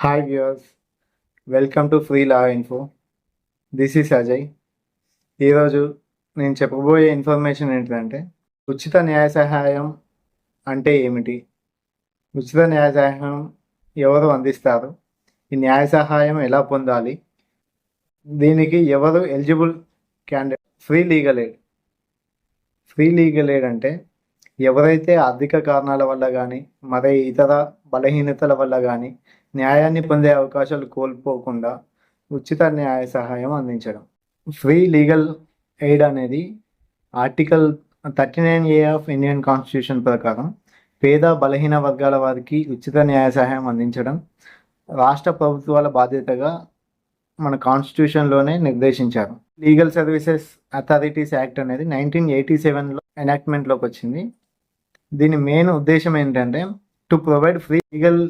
Hi viewers welcome to free law info this is Ajay ఈరోజు నేను చెప్పబోయే information ఏంటంటే ఉచిత న్యాయ సహాయం అంటే ఏమిటి? ఉచిత న్యాయ సహాయం ఎవరు అందిస్తారు? ఈ న్యాయ సహాయం ఎలా పొందాలి? దీనికి ఎవరు eligible candidate free legal aid free legal aid అంటే ఎవరైతే ఆర్థిక కారణాల వల్ల కానీ మరి ఇతర బలహీనతల వల్ల కానీ న్యాయాన్ని పొందే అవకాశాలు కోల్పోకుండా ఉచిత న్యాయ సహాయం అందించడం. ఫ్రీ లీగల్ ఎయిడ్ అనేది article thirty nine A of Indian constitution ప్రకారం పేద బలహీన వర్గాల వారికి ఉచిత న్యాయ సహాయం అందించడం రాష్ట్ర ప్రభుత్వాల బాధ్యతగా మన కాన్స్టిట్యూషన్లోనే నిర్దేశించారు. లీగల్ సర్వీసెస్ అథారిటీస్ యాక్ట్ అనేది నైన్టీన్ ఎయిటీ సెవెన్లో ఎనాక్ట్మెంట్లోకి వచ్చింది. దీని మెయిన్ ఉద్దేశం ఏంటంటే to provide free legal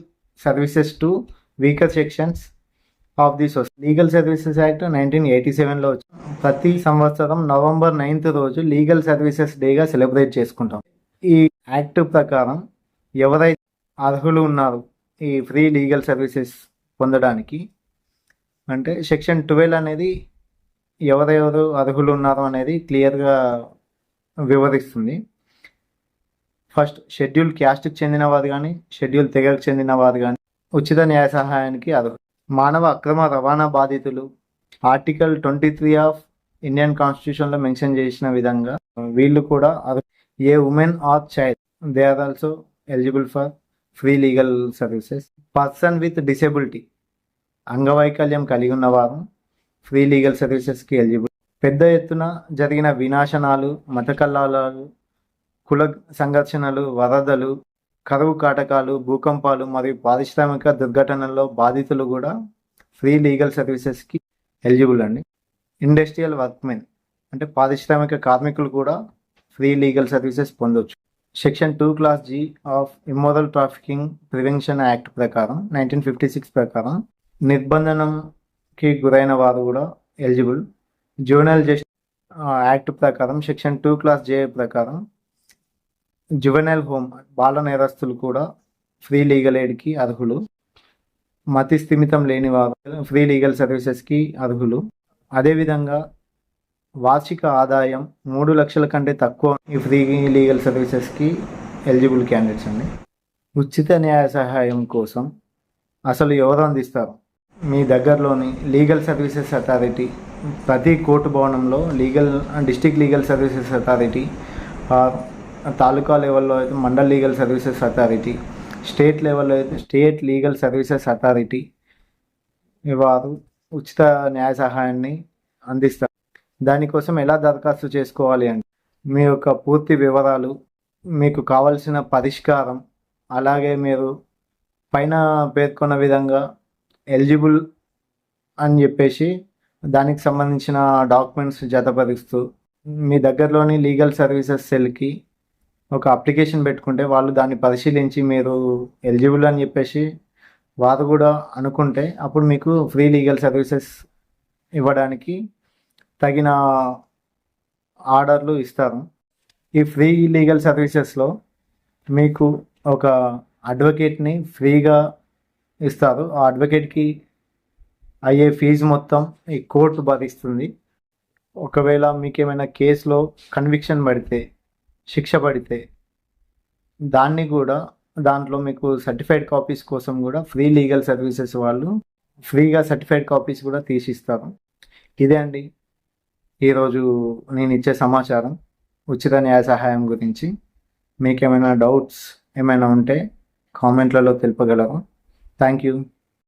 services to weaker sections of the society legal services act nineteen eighty సెవెన్లో వచ్చి ప్రతి సంవత్సరం నవంబర్ నైన్త్ రోజు లీగల్ సర్వీసెస్ డేగా సెలబ్రేట్ చేసుకుంటాం. ఈ యాక్ట్ ప్రకారం ఎవరైతే అర్హులు ఉన్నారు ఈ ఫ్రీ లీగల్ సర్వీసెస్ పొందడానికి అంటే సెక్షన్ ట్వెల్వ్ అనేది ఎవరెవరు అర్హులు ఉన్నారు అనేది క్లియర్గా వివరిస్తుంది. ఫస్ట్ షెడ్యూల్ క్యాస్ట్కి చెందిన వారు కానీ షెడ్యూల్ తెగకు చెందిన వారు కానీ ఉచిత న్యాయ సహాయానికి అర్హులు. మానవ అక్రమ రవాణా బాధితులు. Article twenty three of Indian కాన్స్టిట్యూషన్లో మెన్షన్ చేసిన విధంగా వీళ్ళు కూడా a women or child they are also eligible for free legal services. Person with disability అంగవైకల్యం కలిగి ఉన్నవారు ఫ్రీ లీగల్ సర్వీసెస్కి ఎలిజిబుల్. పెద్ద ఎత్తున జరిగిన వినాశనాలు మత కల్లాలు కుల సంఘర్షణలు వరదలు కరువు కాటకాలు భూకంపాలు మరియు పారిశ్రామిక దుర్ఘటనల్లో బాధితులు కూడా ఫ్రీ లీగల్ సర్వీసెస్కి ఎలిజిబుల్ అండి. ఇండస్ట్రియల్ వర్క్మెన్ అంటే పారిశ్రామిక కార్మికులు కూడా ఫ్రీ లీగల్ సర్వీసెస్ పొందొచ్చు. Section two clause G of immoral trafficking prevention act ప్రకారం నైన్టీన్ ఫిఫ్టీ సిక్స్ ప్రకారం నిర్బంధనంకి గురైన వారు కూడా ఎలిజిబుల్. జూనల్ జస్టిస్ యాక్ట్ ప్రకారం సెక్షన్ టూ క్లాస్ జే ప్రకారం జువెనైల్ హోమ్ బాల నేరస్తులు కూడా ఫ్రీ లీగల్ ఎయిడ్కి అర్హులు. మతి స్థిమితం లేని వారు ఫ్రీ లీగల్ సర్వీసెస్కి అర్హులు. అదేవిధంగా వార్షిక ఆదాయం మూడు లక్షల కంటే తక్కువ ఈ ఫ్రీ లీగల్ సర్వీసెస్కి ఎలిజిబుల్ క్యాండిడేట్స్ అండి. ఉచిత న్యాయ సహాయం కోసం అసలు ఎవరు అందిస్తారు? మీ దగ్గరలోని లీగల్ సర్వీసెస్ అథారిటీ ప్రతి కోర్టు భవనంలో legal district legal services authority or taluka లెవెల్లో అయితే mandal legal services authority state లెవెల్లో అయితే స్టేట్ లీగల్ సర్వీసెస్ అథారిటీ వారు ఉచిత న్యాయ సహాయాన్ని అందిస్తారు. దానికోసం ఎలా దరఖాస్తు చేసుకోవాలి అంటే మీ యొక్క పూర్తి వివరాలు మీకు కావలసిన పరిష్కారం అలాగే మీరు పైన పేర్కొన్న విధంగా ఎలిజిబుల్ అని చెప్పేసి దానికి సంబంధించిన డాక్యుమెంట్స్ జతపరుస్తూ మీ దగ్గరలోని లీగల్ సర్వీసెస్ సెల్కి ఒక అప్లికేషన్ పెట్టుకుంటే వాళ్ళు దాన్ని పరిశీలించి మీరు ఎలిజిబుల్ అని చెప్పేసి వారు కూడా అనుకుంటే అప్పుడు మీకు ఫ్రీ లీగల్ సర్వీసెస్ ఇవ్వడానికి తగిన ఆర్డర్లు ఇస్తారు. ఈ ఫ్రీ లీగల్ సర్వీసెస్లో మీకు ఒక అడ్వకేట్ని ఫ్రీగా ఇస్తారు. ఆ అడ్వకేట్కి అయ్యే ఫీజు మొత్తం ఈ కోర్టు భరిస్తుంది. ఒకవేళ మీకు ఏమైనా కేసులో కన్విక్షన్ పడితే శిక్ష పడితే దాన్ని కూడా దాంట్లో మీకు సర్టిఫైడ్ కాపీస్ కోసం కూడా ఫ్రీ లీగల్ సర్వీసెస్ వాళ్ళు ఫ్రీగా సర్టిఫైడ్ కాపీస్ కూడా తీసిస్తారు. ఇదే అండి ఈరోజు నేను ఇచ్చే సమాచారం. ఉచిత న్యాయ సహాయం గురించి. మీకు ఏమైనా డౌట్స్ ఏమైనా ఉంటే కామెంట్లలో తెలుపగలరు. Thank you